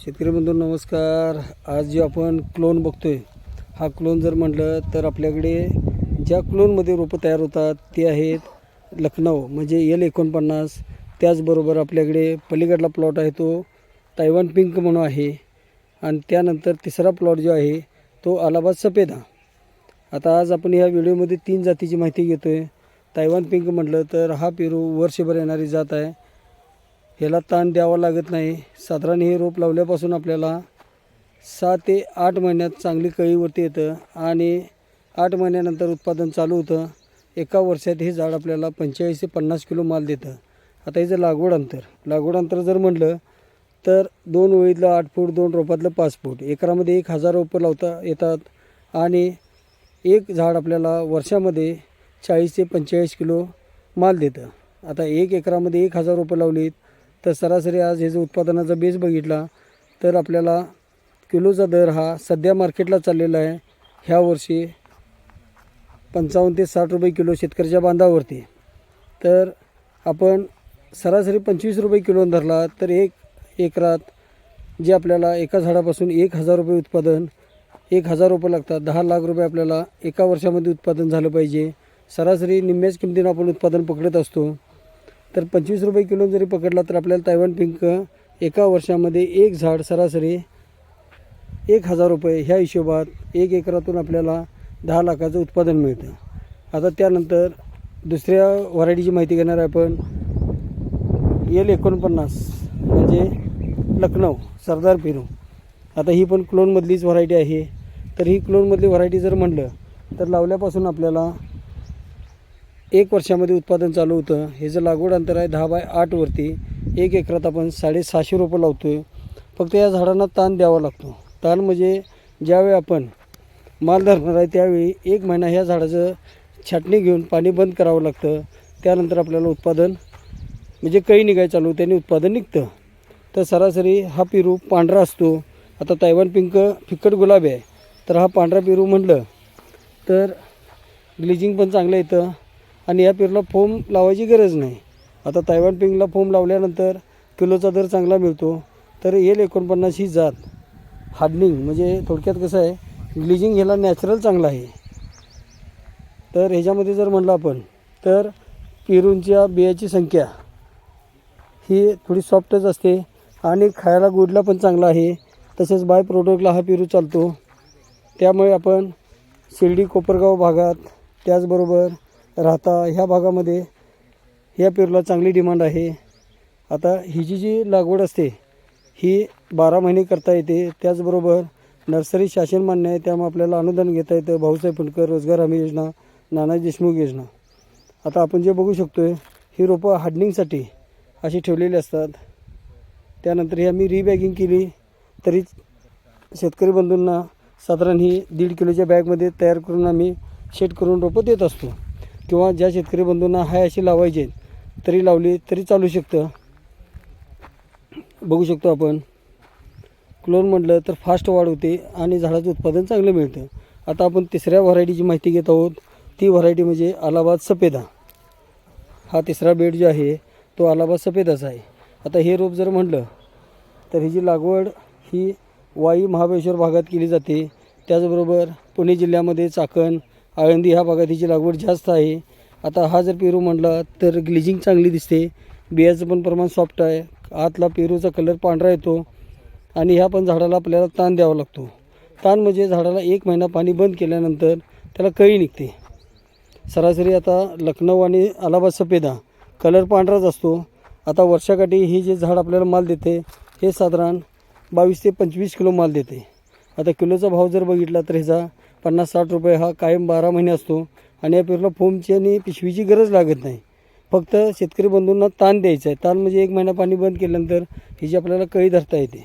शेतकरी बंधू नमस्कार. आज जे आपण क्लोन बघतोय हा क्लोन जर म्हटलं तर आपल्याकडे ज्या क्लोनमध्ये रोपं तयार होतात ते आहेत लखनौ म्हणजे एल एकोणपन्नास. त्याचबरोबर आपल्याकडे पलीकडला प्लॉट आहे तो तायवान पिंक म्हणून आहे. आणि त्यानंतर तिसरा प्लॉट जो आहे तो अलाहाबाद सफेदा. आता आज आपण या व्हिडिओमध्ये तीन जातीची माहिती घेतो आहे तायवान पिंक म्हटलं तर हा पेरू वर्षभर येणारी जात आहे. ह्याला ताण द्यावा लागत नाही. साधारण हे रोप लावल्यापासून आपल्याला सहा ते आठ महिन्यात चांगली कळीवरती येतं आणि आठ महिन्यानंतर उत्पादन चालू होतं. एका वर्षात हे झाड आपल्याला पंचेचाळीस ते पन्नास किलो माल देतं. आता याचं लागवड अंतर लागवड अंतर जर म्हटलं तर दोन ओळीतलं आठ फूट दोन रोपातलं पाच फूट एकरामध्ये एक हजार रोपं लावता येतात आणि एक झाड आपल्याला वर्षामध्ये चाळीस ते पंचेचाळीस किलो माल देतं. आता एक एकरामध्ये एक हजार रोपं लावलीत तर सरासरी आज हे जे उत्पादनाचा बेस बघितला तर आपल्याला किलोचा दर हा सध्या मार्केटला चाललेला आहे. ह्या वर्षी पंचावन्न ते साठ रुपये किलो शेतकऱ्याच्या बांधावरती. तर आपण सरासरी पंचवीस रुपये किलो धरला तर एक एकरात जे आपल्याला एका झाडापासून एक हजार रुपये उत्पादन एक हजार रुपये लागतात. दहा लाख रुपये आपल्याला एका वर्षामध्ये उत्पादन झालं पाहिजे. सरासरी निम्म्याच किमतीनं आपण उत्पादन पकडत असतो. तर पंचवीस रुपये किलो जरी पकडला तर आपल्याला तैवान पिंक एका वर्षामध्ये एक झाड सरासरी एक हजार रुपये ह्या हिशोबात एक एकरातून आपल्याला दहा लाखाचं उत्पादन मिळतं. आता त्यानंतर दुसऱ्या व्हरायटीची माहिती घेणार आहे आपण. एल एकोणपन्नास म्हणजे लखनौ सरदार पेरू. आता ही पण क्लोनमधलीच व्हरायटी आहे. तर ही क्लोनमधली व्हरायटी जर म्हटलं तर लावल्यापासून आपल्याला एक वर्षामध्ये उत्पादन चालू होतं. हे जर लागवड अंतर आहे दहा बाय आठवरती एक एकरात आपण साडेसहाशे रोपं लावतो आहे फक्त या झाडांना ताण द्यावा लागतो. ताण म्हणजे ज्यावेळी आपण माल धरणार आहे त्यावेळी एक महिना ह्या झाडाचं छाटणी घेऊन पाणी बंद करावं लागतं. त्यानंतर आपल्याला उत्पादन म्हणजे कळी निघाय चालू त्याने उत्पादन निघतं. तर सरासरी हा पेरू पांढरा असतो. आता तैवान पिंक फिक्कट गुलाबी आहे. तर हा पांढरा पेरू म्हटलं तर ग्लिजिंग पण चांगलं येतं आणि या पेरूला फोम लावायची गरज नाही. आता तैवान पिंगला फोम लावल्यानंतर किलोचा दर चांगला मिळतो. तर एल एकोणपन्नास ही जात. हार्डनिंग म्हणजे थोडक्यात कसं आहे ग्लिजिंग ह्याला नॅचरल चांगलं आहे. तर ह्याच्यामध्ये जर म्हणलं आपण तर पेरूंच्या बियाची संख्या ही थोडी सॉफ्टच असते आणि खायला गोडला पण चांगला आहे. तसेच बाय प्रोडक्टला हा पेरू चालतो. त्यामुळे आपण शिर्डी कोपरगाव भागात त्याचबरोबर राहता ह्या भागामध्ये ह्या पेरूला चांगली डिमांड आहे. आता ही जी जी लागवड असते ही बारा महिने करता येते. त्याचबरोबर नर्सरी शासन मान्य आहे त्यामुळे आपल्याला अनुदान घेता येतं. भाऊसाहेब फुंडकर रोजगार हमी योजना नानाजी देशमुख योजना. आता आपण जे बघू शकतो आहे ही रोपं हार्डनिंगसाठी अशी ठेवलेली असतात. त्यानंतर ही आम्ही रिबॅगिंग केली तरी शेतकरी बंधूंना साधारण ही दीड किलोच्या बॅगमध्ये तयार करून आम्ही शेट करून रोपं देत असतो. किंवा ज्या शेतकरी बंधूंना हाय अशी लावायचे तरी लावली तरी चालू शकतं. बघू शकतो आपण. क्लोन म्हटलं तर फास्ट वाढ होते आणि झाडाचं उत्पादन चांगलं मिळतं. आता आपण तिसऱ्या व्हरायटीची माहिती घेत आहोत. ती व्हरायटी म्हणजे अलाहाबाद सफेदा. हा तिसरा बेड जो आहे तो अलाहाबाद सफेदाचा आहे. आता हे रोप जर म्हटलं तर ही जी लागवड ही वाई महाबळेश्वर भागात केली जाते. त्याचबरोबर पुणे जिल्ह्यामध्ये चाकण आळंदी ह्या भागात हिची लागवड जास्त आहे. आता हा जर पेरू म्हटला तर ग्लिजिंग चांगली दिसते. बियाचं पण प्रमाण सॉफ्ट आहे. आतला पेरूचा कलर पांढरा येतो आणि ह्या पण झाडाला आपल्याला ताण द्यावा लागतो. ताण म्हणजे झाडाला एक महिना पाणी बंद केल्यानंतर त्याला कळी निघते. सरासरी आता लखनौ आणि अलाहाबाद सफेदा कलर पांढराच असतो. आता वर्षाकाठी हे जे झाड आपल्याला माल देते हे साधारण बावीस ते पंचवीस किलो माल देते. आता किलोचा भाव जर बघितला तर ह्याचा पन्नास साठ रुपये हा कायम बारा महिने असतो. आणि या पेरूला फोमची आणि पिशवीची गरज लागत नाही. फक्त शेतकरी बंधूंना ताण द्यायचा आहे. ताण म्हणजे एक महिना पाणी बंद केल्यानंतर हिची आपल्याला कळी धरता येते.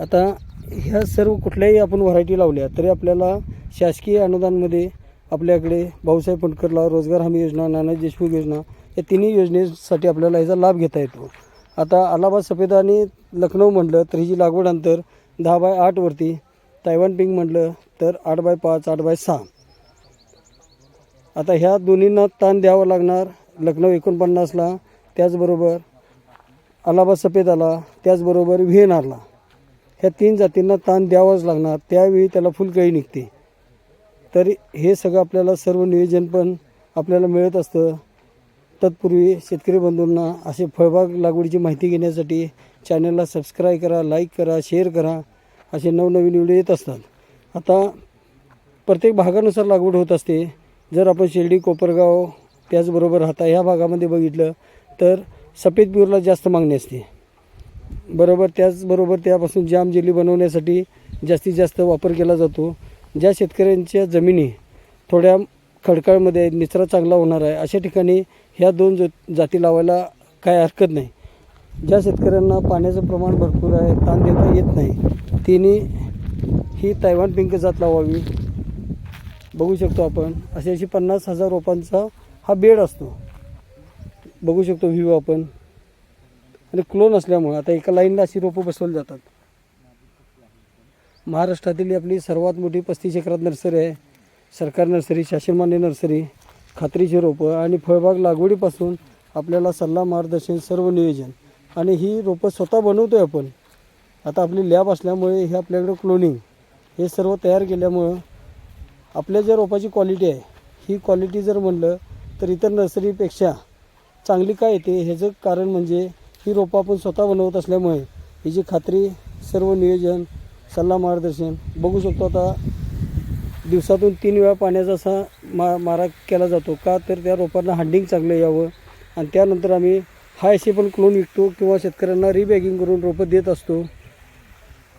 आता ह्या सर्व कुठल्याही आपण व्हरायटी लावल्या तरी आपल्याला शासकीय अनुदानमध्ये आपल्याकडे भाऊसाहेब फंडकरला रोजगार हमी योजना नानाजी देशमुख योजना या तिन्ही योजनेसाठी आपल्याला ह्याचा लाभ घेता येतो. आता अलाहाबाद सफेदा आणि लखनौ म्हटलं तर हिची लागवड अंतर दहा बाय आठवरती तायवान पिंक म्हटलं तर आठ बाय पाच आठ बाय सहा. आता ह्या दोन्हींना ताण द्यावा लागणार. लखनौ एकोणपन्नासला त्याचबरोबर अलाहाबाद सफेदाला त्याचबरोबर व्हिएनआरला ह्या तीन जातींना ताण द्यावाच लागणार. त्यावेळी त्याला फुलकळी निघते. तर हे सगळं आपल्याला सर्व नियोजन पण आपल्याला मिळत असतं. तत्पूर्वी शेतकरी बंधूंना असे फळबाग लागवडीची माहिती घेण्यासाठी चॅनलला सबस्क्राईब करा लाईक करा शेअर करा. असे नवनवीन व्हिडिओ येत असतात. आता प्रत्येक भागानुसार लागवड होत असते. जर आपण शिर्डी कोपरगाव त्याचबरोबर राहता ह्या भागामध्ये बघितलं तर सफेद प्युअरला जास्त मागणी असते. बरोबर त्याचबरोबर त्यापासून जाम जेली बनवण्यासाठी जास्तीत जास्त वापर केला जातो. ज्या शेतकऱ्यांच्या जमिनी थोड्या खडकाळमध्ये आहेत, निचरा चांगला होणार आहे अशा ठिकाणी ह्या दोन जो जाती लावायला काय हरकत नाही. ज्या शेतकऱ्यांना पाण्याचं प्रमाण भरपूर आहे ताण देता येत नाही तिने ही तैवान पिंक जात लावावी. बघू शकतो आपण. अशी अशी पन्नास हजार रोपांचा हा बेड असतो. बघू शकतो व्ह्यू आपण. आणि क्लोन असल्यामुळं आता एका लाईनला अशी रोपं बसवली जातात. महाराष्ट्रातील आपली सर्वात मोठी पस्तीस एकरात नर्सरी आहे. सरकार नर्सरी शासनमान्य नर्सरी खात्रीची रोपं आणि फळबाग लागवडीपासून आपल्याला सल्ला मार्गदर्शन सर्व नियोजन. आणि ही रोपं स्वतः बनवतो आहे आपण. आता आपली लॅब असल्यामुळे हे आपल्याकडे क्लोनिंग हे सर्व तयार केल्यामुळं आपल्या ज्या रोपाची क्वालिटी आहे ही क्वालिटी जर म्हणलं तर इतर नर्सरीपेक्षा चांगली काय येते? ह्याचं कारण म्हणजे ही रोपं आपण स्वतः बनवत असल्यामुळे हिची खात्री सर्व नियोजन सल्ला मार्गदर्शन बघू शकतो आता दिवसातून तीन वेळा पाण्याचा असा मा मारा केला जातो. का तर त्या रोपांना हँडिंग चांगलं यावं आणि त्यानंतर आम्ही हा असे पण क्लोन विकतो किंवा शेतकऱ्यांना रिबॅगिंग करून रोपं देत असतो.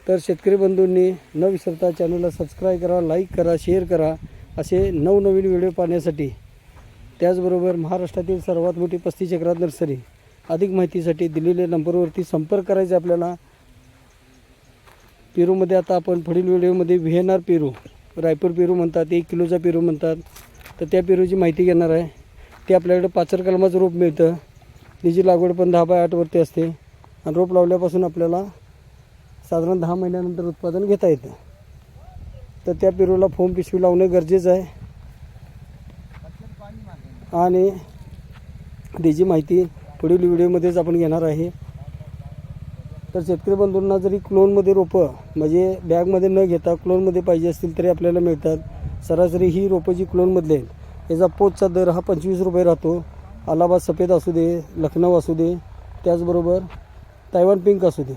तर शेतकरी बंधूंनी न विसरता चॅनलला सबस्क्राईब करा लाईक करा शेअर करा असे नवनवीन व्हिडिओ पाहण्यासाठी. त्याचबरोबर महाराष्ट्रातील सर्वात मोठी पस्तीस एकरात नर्सरी अधिक माहितीसाठी दिलेल्या नंबरवरती संपर्क करायचा आपल्याला. पेरूमध्ये आता आपण पुढील व्हिडिओमध्ये व्हिएनआर पेरू रायपूर पेरू म्हणतात एक किलोचा पेरू म्हणतात. तर त्या पेरूची माहिती घेणार आहे. ते आपल्याकडे पाचर कलमाचं रोप मिळतं. त्याची लागवड पण दहा बाय आठवरती असते. आणि रोप लावल्यापासून आपल्याला साधारण दहा महिन्यानंतर उत्पादन घेता येतं. तर त्या पेरूला फोम पिशवी लावणं गरजेचं आहे. आणि त्याची माहिती पुढील व्हिडिओमध्येच आपण घेणार आहे. तर शेतकरी बंधूंना जरी क्लोनमध्ये रोपं म्हणजे बॅगमध्ये न घेता क्लोनमध्ये पाहिजे असतील तरी आपल्याला मिळतात. सरासरी ही रोपं जी क्लोनमधले आहेत याचा पोचचा दर हा पंचवीस रुपये राहतो. अलाहाबाद सफेद असू दे लखनौ असू दे त्याचबरोबर तायवान पिंक असू दे.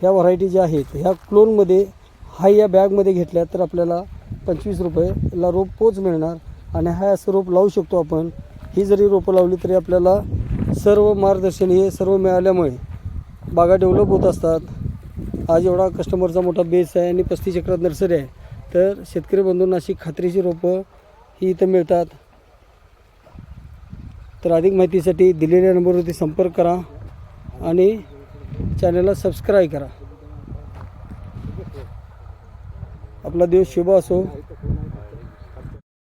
ह्या व्हरायटी ज्या आहेत ह्या क्लोनमध्ये हा या बॅगमध्ये घेतल्या तर आपल्याला पंचवीस रुपयेला रोप पोच मिळणार. आणि हा असं रोप लावू शकतो आपण. ही जरी रोपं लावली तरी आपल्याला सर्व मार्गदर्शन हे सर्व मिळाल्यामुळे बागा डेव्हलप होत असतात. आज एवढा कस्टमरचा मोठा बेस आहे आणि पस्तीस चक्रात नर्सरी आहे. तर शेतकरी बंधूंना अशी खात्रीची रोपं ही इथं मिळतात. तर अधिक माहितीसाठी दिलेल्या नंबरवरती संपर्क करा. आणि चॅनलला सबस्क्राईब करा. आपला दिवस शुभ असो.